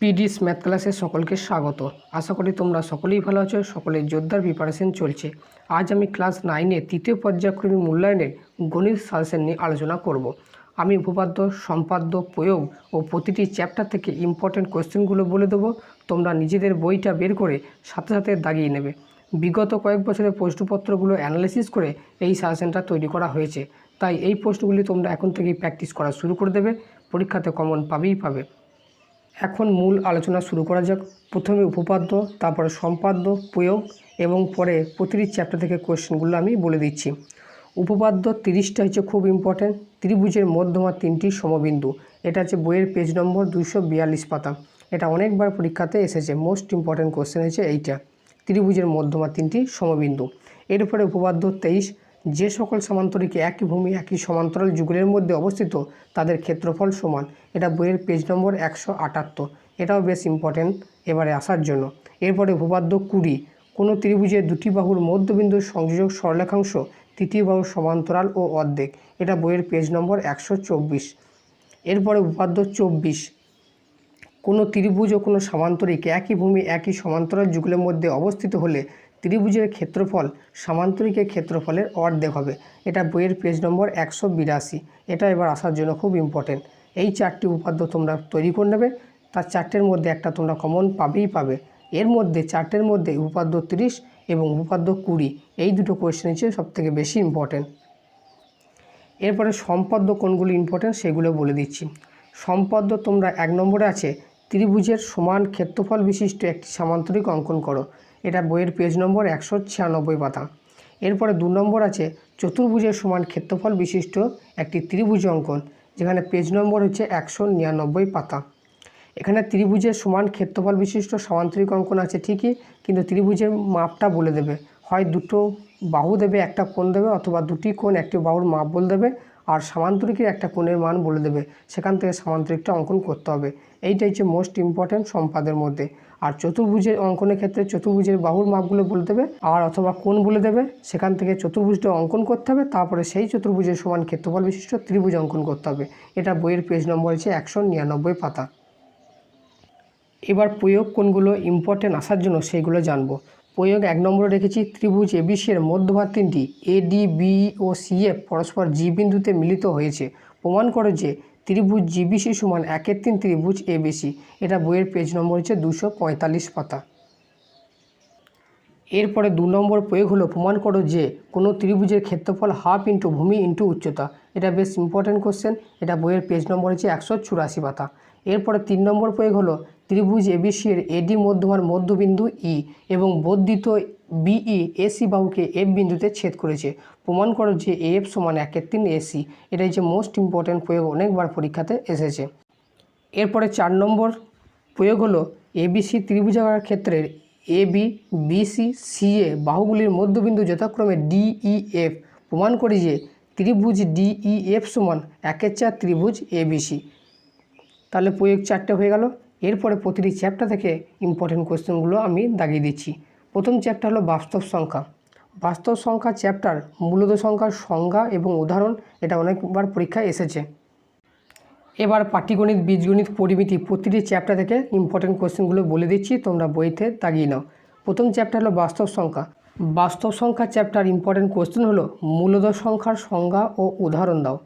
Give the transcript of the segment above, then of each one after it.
পিডিস math ক্লাসে সকলকে স্বাগত। আশা করি তোমরা সকলেই ভালো আছো, সকলের জোরদার প্রিপারেশন চলছে। আজ আমি ক্লাস নাইনে তৃতীয় পর্যায়ক্রমিক মূল্যায়নের গণিত সাজেশন নিয়ে আলোচনা করব। আমি উপপাদ্য, সম্পাদ্য, প্রয়োগ ও প্রতিটি চ্যাপ্টার থেকে ইম্পর্টেন্ট কোয়েশ্চেনগুলো বলে দেবো। তোমরা নিজেদের বইটা বের করে সাথে সাথে দাগিয়ে নেবে। বিগত কয়েক বছরের প্রশ্নপত্রগুলো অ্যানালিসিস করে এই সাজেশনটা তৈরি করা হয়েছে। তাই এই প্রশ্নগুলি তোমরা এখন থেকেই প্র্যাকটিস করা শুরু করে দেবে। পরীক্ষাতে কমন পাবেই পাবে। এখন মূল আলোচনা শুরু করা যাক। প্রথমে উপপাদ্য, তারপরে সম্পাদ্য, প্রয়োগ এবং পরে প্রতিটি চ্যাপ্টার থেকে কোয়েশ্চেনগুলো আমি বলে দিচ্ছি। উপপাদ্য তিরিশটা হচ্ছে খুব ইম্পর্ট্যান্ট ত্রিভুজের মধ্যমা তিনটি সমবিন্দু। এটা হচ্ছে বইয়ের পেজ নম্বর দুশো বিয়াল্লিশ পাতা। এটা অনেকবার পরীক্ষাতে এসেছে। মোস্ট ইম্পর্ট্যান্ট কোশ্চেন হচ্ছে এইটা। ত্রিভুজের মধ্যমা তিনটি সমবিন্দু। এরপরে উপপাদ্য তেইশ যে সকল সমান্তরিকে একই ভূমি, একই সমান্তরাল যুগলের মধ্যে অবস্থিত, তাদের ক্ষেত্রফল সমান। এটা বইয়ের পেজ নম্বর একশো আটাত্তর। এটাও বেশ ইম্পর্টেন্ট এবারে আসার জন্য। এরপরে ভূপাদ্য কুড়ি। কোনো ত্রিভুজের দুটি বাহুর মধ্যবিন্দুর সংযোজক সরলেখাংশ তৃতীয় বাহুর সমান্তরাল ও অর্ধেক। এটা বইয়ের পেজ নম্বর একশো চব্বিশ। এরপরে উপাদ্য চব্বিশ। কোনো ত্রিভুজ ও কোনো সমান্তরিক একই ভূমি, একই সমান্তরাল যুগলের মধ্যে অবস্থিত হলে ত্রিভুজের ক্ষেত্রফল সামান্তরিকের ক্ষেত্রফলের অর্ধেক হবে। এটা বইয়ের পেজ নম্বর একশো বিরাশি। এটা এবার আসার জন্য খুব ইম্পর্টেন্ট এই চারটি উপাদ্য তোমরা তৈরি করে নেবে। তার চারটের মধ্যে একটা তোমরা কমন পাবেই পাবে। এর মধ্যে চারটের মধ্যে উপাদ্য তিরিশ এবং উপাদ্য কুড়ি। এই দুটো কোয়েশ্চেন হচ্ছে সবথেকে বেশি ইম্পর্টেন্ট এরপরে সম্পাদ্য কোনগুলো ইম্পর্টেন্ট সেগুলো বলে দিচ্ছি। সম্পাদ্য তোমরা এক নম্বরে আছে, ত্রিভুজের সমান ক্ষেত্রফল বিশিষ্ট একটি সামান্তরিক অঙ্কন করো। এটা বইয়ের পেজ নম্বর একশো ছিয়ানব্বই পাতা। এরপরে দু নম্বর আছে, চতুর্ভুজের সমান ক্ষেত্রফল বিশিষ্ট একটি ত্রিভুজ অঙ্কন, যেখানে পেজ নম্বর হচ্ছে একশো নিরানব্বই পাতা। এখানে ত্রিভুজের সমান ক্ষেত্রফল বিশিষ্ট সামান্তরিক অঙ্কন আছে ঠিকই, কিন্তু ত্রিভুজের মাপটা বলে দেবে। হয় দুটো বাহু দেবে, একটা কোণ দেবে, অথবা দুটি কোণ, একটি বাহুর মাপ বলে দেবে। আর সামান্তরিকের একটা কোণের মান বলে দেবে। সেখান থেকে সামান্তরিকটা অঙ্কন করতে হবে। এইটাই হচ্ছে মোস্ট ইম্পর্ট্যান্ট সম্পাদের মধ্যে। আর চতুর্ভুজের অঙ্কনের ক্ষেত্রে চতুর্ভুজের বাহুর মাপগুলো বলে দেবে। আর অথবা কোণ বলে দেবে। সেখান থেকে চতুর্ভুজটা অঙ্কন করতে হবে। তারপরে সেই চতুর্ভুজের সমান ক্ষেত্রফল বিশিষ্ট ত্রিভুজ অঙ্কন করতে হবে। এটা বইয়ের পেজ নম্বর হচ্ছে একশো নিরানব্বই পাতা। এবার প্রয়োগ কোনগুলো ইম্পর্টেন্ট আসার জন্য সেইগুলো জানব। প্রয়োগ এক নম্বরে রেখেছি ত্রিভুজ এবিসি এর মধ্যভাগ তিনটি এ ডি বি ও সি এফ পরস্পর জি বিন্দুতে মিলিত হয়েছে। প্রমাণ করে যে ত্রিভুজ জিবিসি সমান একের তিন ত্রিভুজ এবিসি এটা বইয়ের পেজ নম্বর হচ্ছে দুশো পঁয়তাল্লিশ পাতা। এরপরে দু নম্বর প্রয়োগ হলো, প্রমাণ করো যে কোনো ত্রিভুজের ক্ষেত্রফল হাফ ইন্টু ভূমি ইন্টু উচ্চতা। এটা বেশ ইম্পর্ট্যান্ট কোশ্চেন এটা বইয়ের পেজ নম্বর হচ্ছে একশো চুরাশি পাতা। এরপরে তিন নম্বর প্রয়োগ হলো ত্রিভুজ এবিসি এর এডি মধ্যমার মধ্যবিন্দু ই এবং বর্ধিত বিই এসি বাহুকে এফ বিন্দুতে ছেদ করেছে। প্রমাণ করো যে এফ সমান একের তিন এসি। এটাই যে মোস্ট ইম্পর্ট্যান্ট প্রয়োগ অনেকবার পরীক্ষাতে এসেছে। এরপরে চার নম্বর প্রয়োগ হলো এবিসি ত্রিভুজাকার ক্ষেত্রের এ বি বিসি সিএ বাহুগুলির মধ্যবিন্দু যথাক্রমে ডিইএফ প্রমাণ করে যে ত্রিভুজ ডিইএফ সমান একের চার ত্রিভুজ এবিসি। তাহলে প্রয়োগ চারটে হয়ে গেল। এরপরে প্রতিটি চ্যাপ্টার থেকে ইম্পর্টেন্ট কোয়েশ্চেনগুলো আমি দাগিয়ে দিচ্ছি। প্রথম চ্যাপ্টার হলো বাস্তব সংখ্যা। বাস্তব সংখ্যা চ্যাপ্টার মূলত সংখ্যার সংজ্ঞা এবং উদাহরণ, এটা অনেকবার পরীক্ষায় এসেছে। এবার পাটিগণিত, বীজগণিত পরিমিতি প্রতিটি চ্যাপ্টার থেকে ইম্পর্টেন্ট কোয়েশ্চেনগুলো বলে দিচ্ছি, তোমরা বইতে দাগিয়ে নাও। প্রথম চ্যাপ্টার হলো বাস্তব সংখ্যা। বাস্তব সংখ্যা চ্যাপ্টার ইম্পর্টেন্ট কোয়েশ্চেন হলো মূলত সংখ্যার সংজ্ঞা ও উদাহরণ দাও।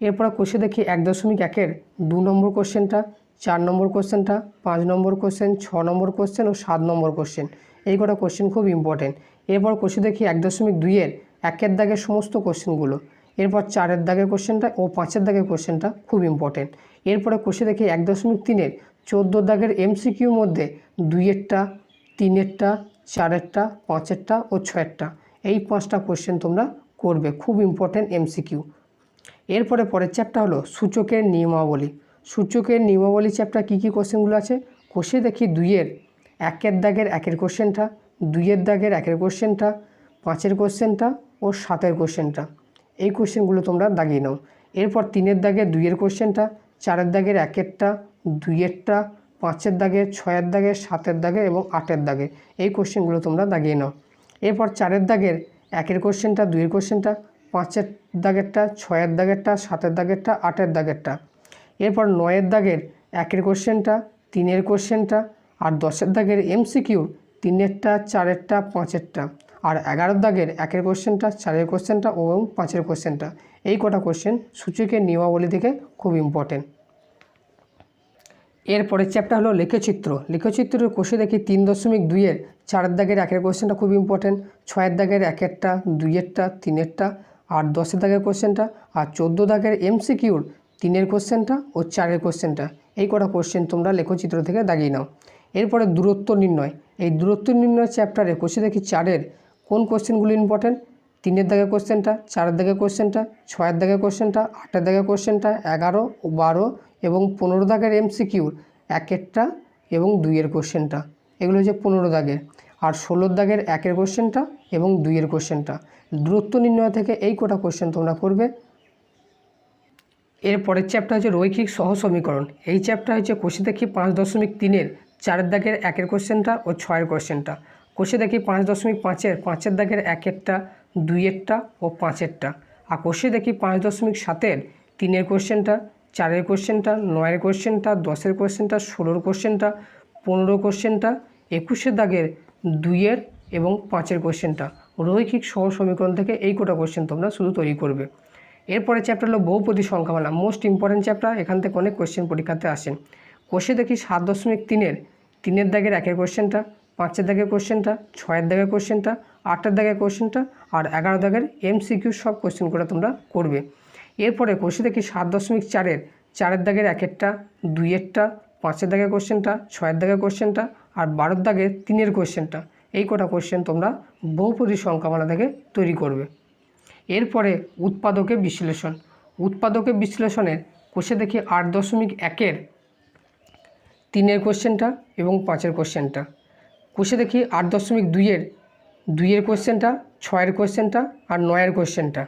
এরপর কোশ্চেন দেখি এক দশমিক একের দু নম্বর কোশ্চেনটা চার নম্বর কোশ্চেনটা, পাঁচ নম্বর কোশ্চেন, ছ নম্বর কোশ্চেন ও সাত নম্বর কোশ্চেন। এই কটা কোশ্চেন খুব ইম্পর্টেন্ট এরপর কোশ্চেন দেখি এক দশমিক দুইয়ের একের দাগের সমস্ত কোশ্চেনগুলো। এরপর চারের দাগের কোশ্চেনটা ও পাঁচের দাগের কোশ্চেনটা খুব ইম্পর্টেন্ট এরপরে কোশ্চেন দেখি এক দশমিক তিনের চোদ্দ দাগের এমসিকিউর মধ্যে দুইয়েরটা তিনেরটা চারেরটা পাঁচেরটা ও ছয়েরটা এই পাঁচটা কোশ্চেন তোমরা করবে। খুব ইম্পর্টেন্ট এমসিকিউ। এরপরে পরের চ্যাপ্টার হলো সূচকের নিয়মাবলী। সূচকের নিয়মাবলী চ্যাপ্টার কী কী কোশ্চেনগুলো আছে? কোষে দেখি দুইয়ের। একের দাগের একের কোশ্চেনটা দুইয়ের দাগের একের কোশ্চেনটা পাঁচের কোশ্চেনটা ও সাতের কোশ্চেনটা এই কোশ্চেনগুলো তোমরা দাগিয়ে নাও। এরপর তিনের দাগের দুইয়ের কোশ্চেনটা চারের দাগের একেরটা, দুইয়েরটা, পাঁচের দাগের, ছয়ের দাগের, সাতের দাগের এবং আটের দাগের। এই কোশ্চেনগুলো তোমরা দাগিয়ে নাও। এরপর চারের দাগের একের কোশ্চেনটা দুইয়ের কোশ্চেনটা পাঁচের দাগেরটা, ছয়ের দাগেরটা, সাতের দাগেরটা, আটের দাগেরটা। এরপর নয়ের দাগের একের কোশ্চেনটা, তিনের কোশ্চেনটা আর দশের দাগের এমসিকিউ তিনেরটা, চারেরটা, পাঁচেরটা। আর এগারোর দাগের একের কোশ্চেনটা, চারের কোশ্চেনটা এবং পাঁচের কোশ্চেনটা। এই কটা কোশ্চেন সূচকের নিয়মাবলী থেকে খুব ইম্পর্টেন্ট এরপরের চ্যাপ্টার হলো লেখচিত্র। লেখচিত্রের কোষে দেখি তিন দশমিক দুইয়ের, চারের দাগের একের কোশ্চেনটা খুব ইম্পর্টেন্ট ছয়ের দাগের একেরটা, দুইয়েরটা, তিনেরটা আর দশের দাগের কোশ্চেনটা আর চোদ্দ দাগের এমসিকিউর তিনের কোশ্চেনটা ও চারের কোশ্চেনটা। এই কটা কোশ্চেন তোমরা লেখচিত্র থেকে দাগিয়ে নাও। এরপরে দূরত্ব নির্ণয়। এই দূরত্ব নির্ণয় চ্যাপ্টারে কোষে দেখি চারের কোন কোশ্চেনগুলো ইম্পর্টেন্ট তিনের দাগের কোশ্চেনটা, চারের দাগের কোশ্চেনটা, ছয়ের দাগের কোশ্চেনটা, আটের দাগের কোশ্চেনটা, এগারো, বারো এবং পনেরো দাগের এমসিকিউর একেরটা এবং দুইয়ের কোশ্চেনটা। এগুলো হচ্ছে পনেরো দাগের। আর ষোলোর দাগের একের কোশ্চেনটা এবং দুইয়ের কোশ্চেনটা। দূরত্ব নির্ণয় থেকে এই কটা কোশ্চেন তোমরা করবে। এর পরের চ্যাপ্টার হচ্ছে রৈখিক সহ সমীকরণ। এই চ্যাপ্টার হচ্ছে কোষে দেখি পাঁচ দশমিক তিনের চারের দাগের একের কোশ্চেনটা ও ছয়ের কোশ্চেনটা কোষে দেখি পাঁচ দশমিক পাঁচের পাঁচের দাগের একেরটা, দুইয়েরটা ও পাঁচেরটা। আর কোষে দেখি পাঁচ দশমিক সাতের তিনের কোশ্চেনটা চারের কোশ্চেনটা নয়ের কোশ্চেনটা দশের কোশ্চেনটা ষোলোর কোশ্চেনটা পনেরো কোশ্চেনটা একুশের দাগের দুইয়ের এবং পাঁচের কোশ্চেনটা রৈখিক সহ সমীকরণ থেকে এই কোটা কোশ্চেন তোমরা শুধু তৈরি করবে। এরপরে চ্যাপ্টার হলো বহুপতি সংখ্যামালা। মোস্ট ইম্পর্টেন্ট চ্যাপ্টার এখান থেকে অনেক কোশ্চেন পরীক্ষাতে আসেন কোষে দেখি সাত দশমিক তিনের। তিনের দাগের একের কোশ্চেনটা পাঁচের দাগের কোশ্চেনটা ছয়ের দাগের কোশ্চেনটা আটের দাগের কোশ্চেনটা আর এগারো দাগের এমসিকিউ সব কোশ্চেনগুলো তোমরা করবে। এরপরে কোষে দেখি সাত দশমিক চারের। চারের দাগের একেরটা দুইয়েরটা পাঁচের দাগের কোশ্চেনটা ছয়ের দাগের কোশ্চেনটা আর বারোর দাগের তিনের কোশ্চেনটা এই কটা কোশ্চেন তোমরা বহুপদী সংখ্যামালা থেকে তৈরি করবে। এরপরে উৎপাদকের বিশ্লেষণ। উৎপাদকের বিশ্লেষণের কোষে দেখি আট দশমিক একের তিনের কোশ্চেনটা এবং পাঁচের কোশ্চেনটা। কোষে দেখি আট দশমিক দুইয়ের দুইয়ের কোশ্চেনটা, ছয়ের কোশ্চেনটা আর নয়ের কোশ্চেনটা।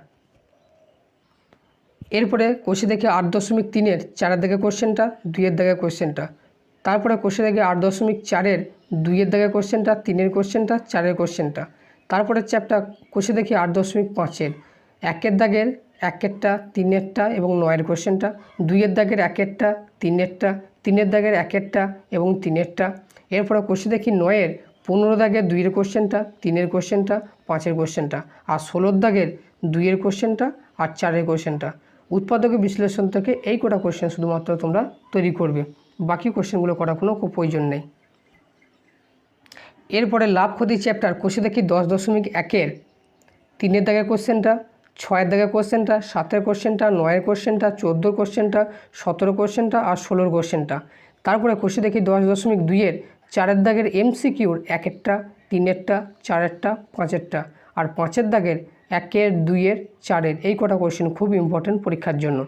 এরপরে কোষে দেখি আট দশমিক তিনের চারের দাগে কোশ্চেনটা, দুইয়ের দাগে কোশ্চেনটা। তারপরে কোষে দেখি আট দশমিক চারের দুইয়ের দাগে কোশ্চেনটা, তিনের কোশ্চেনটা, চারের কোশ্চেনটা। তারপরে চ্যাপ্টার কোষে দেখি আট দশমিক পাঁচের। একের দাগের একেরটা, তিনেরটা এবং নয়ের কোশ্চেনটা। দুইয়ের দাগের একেরটা, তিনেরটা, তিনের দাগের একেরটা এবং তিনেরটা। এরপরে কোষে দেখি নয়ের, পনেরো দাগের দুইয়ের কোশ্চেনটা, তিনের কোশ্চেনটা, পাঁচের কোশ্চেনটা আর ষোলোর দাগের দুইয়ের কোশ্চেনটা আর চারের কোশ্চেনটা। উৎপাদকের বিশ্লেষণ থেকে এই কটা কোশ্চেন শুধুমাত্র তোমরা তৈরি করবে। বাকি কোশ্চেনগুলো করার কোনো খুব প্রয়োজন নেই। এরপরে লাভ ক্ষতি চ্যাপ্টার কোষে দেখি দশ দশমিক একের, তিনের দাগের কোশ্চেনটা ছয়ের দাগের কোশ্চেনটা, সাতের কোশ্চেনটা, নয়ের কোশ্চেনটা, চোদ্দোর কোশ্চেনটা সতেরো কোশ্চেনটা আর ষোলোর কোশ্চেনটা। তারপরে কোষে দেখি দশ দশমিক দুইয়ের, চারের দাগের এমসিকিউর একেরটা, তিনেরটা, চারেরটা, পাঁচেরটা আর পাঁচের দাগের একের, দুইয়ের, চারের এই কটা কোশ্চেন খুব ইম্পর্টেন্ট পরীক্ষার জন্য।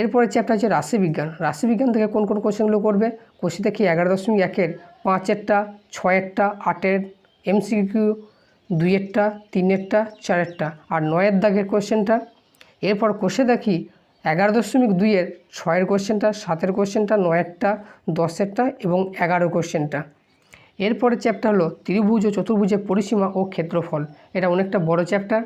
এরপরে চ্যাপ্টার আছে রাশিবিজ্ঞান। রাশিবিজ্ঞান থেকে কোন কোন কোশ্চেনগুলো করবে? কোষে দেখি এগারো দশমিক একের, পাঁচেরটা, ছয়েরটা, আটের এমসিকিউ দুইয়েরটা, তিনেরটা, চারেরটা আর নয়ের দাগের কোশ্চেনটা। এরপর কষে দেখি এগারো দশমিক দুইয়ের, ছয়ের কোশ্চেনটা, সাতের কোশ্চেনটা, নয়েরটা, দশেরটা এবং এগারো কোশ্চেনটা। এরপরে চ্যাপ্টার হলো ত্রিভুজ ও চতুর্ভুজের পরিসীমা ও ক্ষেত্রফল। এটা অনেকটা বড় চ্যাপ্টার।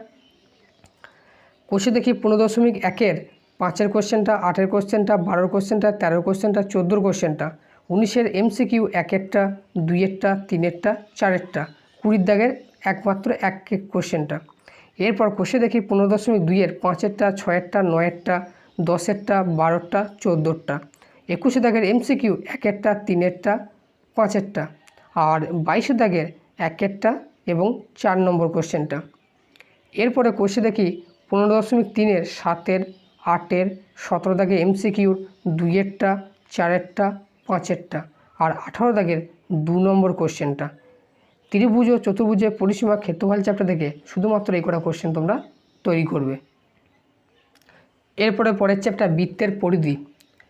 কষে দেখি পনেরো দশমিক একের, পাঁচের কোশ্চেনটা, আটের কোশ্চেনটা, বারোর কোশ্চেনটা, তেরোর কোশ্চেনটা, চোদ্দোর কোশ্চেনটা। উনিশের এমসিকিউ একেরটা, দুইয়েরটা, তিনেরটা, চারেরটা। কুড়ির দাগের একমাত্র এক কোশ্চেনটা। এরপর কোষে দেখি পনেরো দশমিক দুইয়ের পাঁচেরটা, ছয়েরটা, নয়েরটা, দশেরটা বারোটা চোদ্দোরটা। একুশে দাগের এমসিকিউ একেরটা, তিনেরটা, পাঁচেরটা। আর বাইশে দাগের একেরটা এবং চার নম্বর কোশ্চেনটা। এরপরে কোষে দেখি পনেরো দশমিক তিনের সাতের, আটের, সতেরো দাগের এমসিকিউর দুইয়েরটা, চারেরটা, পাঁচেরটা। আর আঠারো দাগের দু নম্বর কোশ্চেনটা। ত্রিভুজ ও চতুর্ভুজের পরিসীমা ক্ষেত্রফল চ্যাপ্টার থেকে শুধুমাত্র এই কটা কোশ্চেন তোমরা তৈরি করবে। এরপরে পরের চ্যাপ্টার বৃত্তের পরিধি।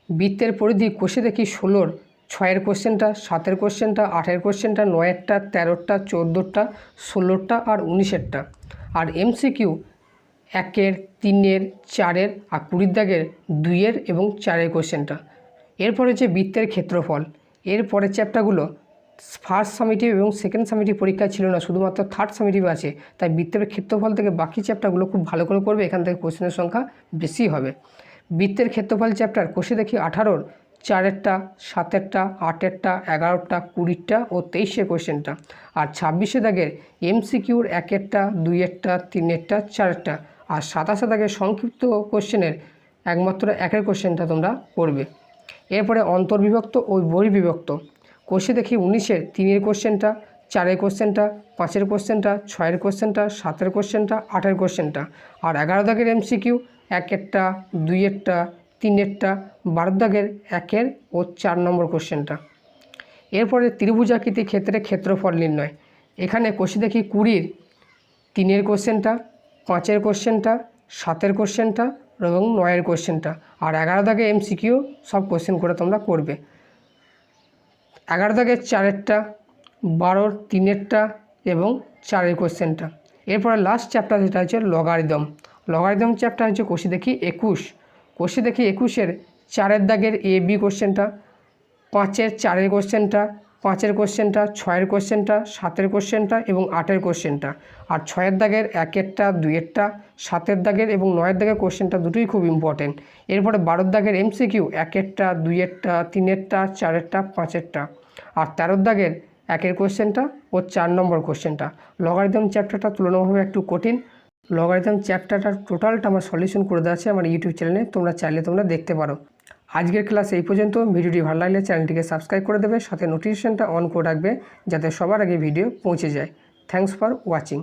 বৃত্তের পরিধি কোষে দেখি ষোলোর, ছয়ের কোশ্চেনটা সাতের কোশ্চেনটা আটের কোশ্চেনটা নয়েরটা তেরোটা চোদ্দোরটা ষোলোরটা আর উনিশেরটা আর এমসিকিউ একের, তিনের, চারের আর কুড়ির দাগের দুইয়ের এবং চারের কোশ্চেনটা এরপরে যে বৃত্তের ক্ষেত্রফল। এর পরের চ্যাপ্টারগুলো ফার্স্ট সামিটিভ এবং সেকেন্ড সামিটিভ পরীক্ষা ছিল না, শুধুমাত্র থার্ড সামিটিভ আছে। তাই বৃত্তের ক্ষেত্রফল থেকে বাকি চ্যাপ্টারগুলো খুব ভালো করে করবে এখান থেকে কোশ্চেনের সংখ্যা বেশি হবে। বৃত্তের ক্ষেত্রফল চ্যাপ্টার কোষে দেখি আঠারোর, চারেরটা, সাতেরটা, আটেরটা এগারোটা কুড়িটা ও তেইশে কোশ্চেনটা আর ছাব্বিশে দাগের এমসিকিউর একেরটা, দুইয়েরটা, তিনেরটা, চারেরটা। আর সাতাশে দাগের সংক্ষিপ্ত কোশ্চেনের একমাত্র একের কোশ্চেনটা তোমরা করবে এরপরে অন্তর্বিভক্ত ও বহির্বিভক্ত। কোষে দেখি উনিশের, তিনের কোশ্চেনটা, চারের কোশ্চেনটা, পাঁচের কোশ্চেনটা, ছয়ের কোশ্চেনটা, সাতের কোশ্চেনটা, আটের কোশ্চেনটা। আর এগারো দাগের এমসিকিউ, একেরটা, দুইয়েরটা, তিনেরটা, বারো দাগের একের ও চার নম্বর কোশ্চেনটা। এরপরে ত্রিভুজাকৃতি ক্ষেত্রে ক্ষেত্রফল নির্ণয়। এখানে কোষে দেখি কুড়ির, তিনের কোশ্চেনটা, পাঁচের কোশ্চেনটা, সাতের কোশ্চেনটা এবং নয়ের কোশ্চেনটা। আর এগারো দাগে এমসিকিউ সব কোশ্চেন করে তোমরা করবে। এগারো দাগের চারেরটা, বারোর তিনেরটা এবং চারের কোশ্চেনটা। এরপরে লাস্ট চ্যাপ্টার যেটা হচ্ছে লগারিদম লগারিদম চ্যাপ্টার হচ্ছে কোষে দেখি একুশ। কোষে দেখি একুশের চারের দাগের এ বি কোশ্চেনটা, পাঁচের চারের কোশ্চেনটা পাঁচের কোশ্চেনটা, ছয়ের কোশ্চেনটা, সাতের কোশ্চেনটা এবং আটের কোশ্চেনটা। আর ছয়ের দাগের একেরটা, দুইয়েরটা, সাতের দাগের এবং নয়ের দাগের কোশ্চেনটা দুটোই খুব ইম্পর্টেন্ট এরপরে বারোর দাগের এমসিকিউ একেরটা, দুইয়েরটা, তিনেরটা, চারেরটা, পাঁচেরটা। আর তেরোর দাগের একের কোশ্চেনটা ও চার নম্বর কোশ্চেনটা। লগারিদম চ্যাপ্টারটা তুলনাভাবে একটু কঠিন। লগারিদম চ্যাপ্টারটার টোটালটা আমার সলিউশন করে দেওয়া আছে আমার ইউটিউব চ্যানেলে তোমরা চাইলে তোমরা দেখতে পারো। আজকের ক্লাস এই পর্যন্ত। ভিডিওটি ভালো লাগলে চ্যানেলটিকে সাবস্ক্রাইব করে দেবে, সাথে নোটিফিকেশনটা অন করে রাখবে, যাতে সবার আগে ভিডিও পৌঁছে যায়। Thanks for watching